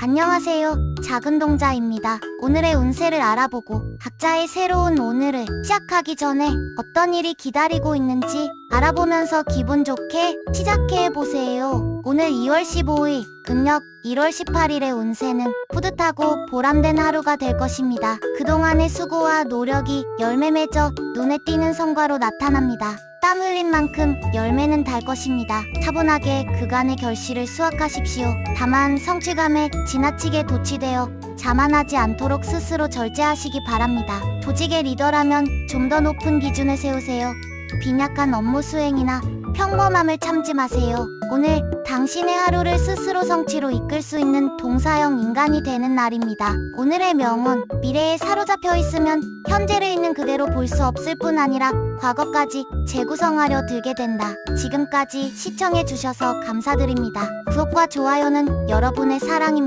안녕하세요. 작은 동자입니다. 오늘의 운세를 알아보고 각자의 새로운 오늘을 시작하기 전에 어떤 일이 기다리고 있는지 알아보면서 기분 좋게 시작해 보세요. 오늘 2월 15일 음력 1월 18일의 운세는 뿌듯하고 보람된 하루가 될 것입니다. 그동안의 수고와 노력이 열매 맺어 눈에 띄는 성과로 나타납니다. 땀 흘린 만큼 열매는 달 것입니다. 차분하게 그간의 결실을 수확하십시오. 다만 성취감에 지나치게 도취되어 자만하지 않도록 스스로 절제하시기 바랍니다. 조직의 리더라면 좀 더 높은 기준을 세우세요. 빈약한 업무 수행이나 평범함을 참지 마세요. 오늘 당신의 하루를 스스로 성취로 이끌 수 있는 동사형 인간이 되는 날입니다. 오늘의 명언, 미래에 사로잡혀 있으면 현재를 있는 그대로 볼 수 없을 뿐 아니라 과거까지 재구성하려 들게 된다. 지금까지 시청해주셔서 감사드립니다. 구독과 좋아요는 여러분의 사랑입니다.